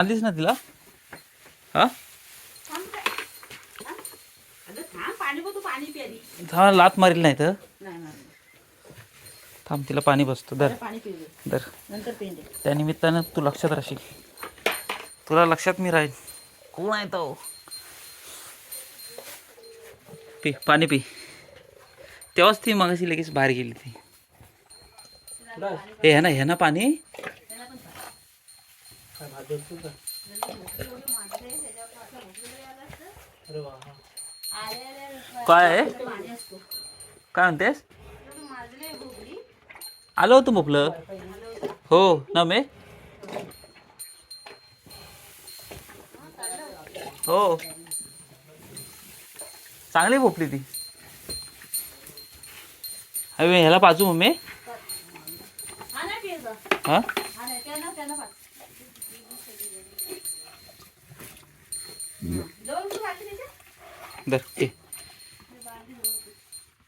आणलीस ना तिला? हा? थांब काय? हा? अगं थांब पाणी बघ तू पाणी प्यारी हा लात मारील नाही तर. नाही नाही थांब तिला पाणी बसतो. दर. दर नंतर पेंडे त्या निमित्तानं तू लक्षात राहशील. तुला लक्षात मी राहील. कोण आहे तो? पी पाणी पी. तेव्हाच ती मगाशी लगेच बाहेर गेली ती. ए ह्या ना ह्या ना पाणी? काय आहे पाणी असतो काय म्हणतेस? आलो होतो मुपलं हो ना मे हो. चांगली भोपली ती. अरे ह्याला पाजू मम्मी. हा नाही पियचं हा हा नाही त्यांना त्यांना पाच दोन तू घातली त्याच्यात? दर पी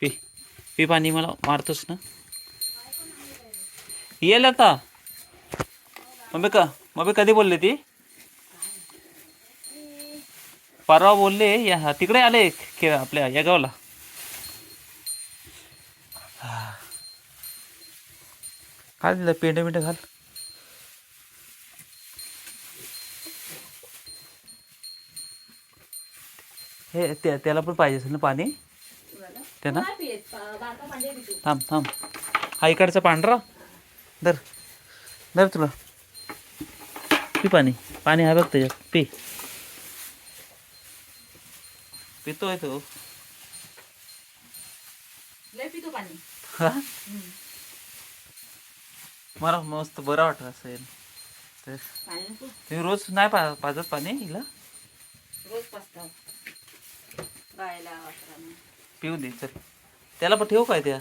पी. पी पाणी मला मारतोस ना. येईल आता मम्मी का? मम्मी कधी बोलले ती? परवा बोलले या तिकडे आले खेळ आपल्या या गावाला. काय दिलं पेंड मिंड घाल हे त्या- त्याला पण पाहिजे असेल ना पाणी? त्यांना आहे तू. थांब थांब. हा इकडचा पांढरा. धर. धर तुला. पी पाणी. पाणी आहे बघ त्याच्यात. पी. पितोय तो. लय पितो पाणी. हा? मला मस्त बरं वाटत असेल. तर तुम्ही रोज नाही पा पाजत पाणी हिला? रोज वासरांना पिऊ दे चल. त्याला पण ठेवू काय त्या?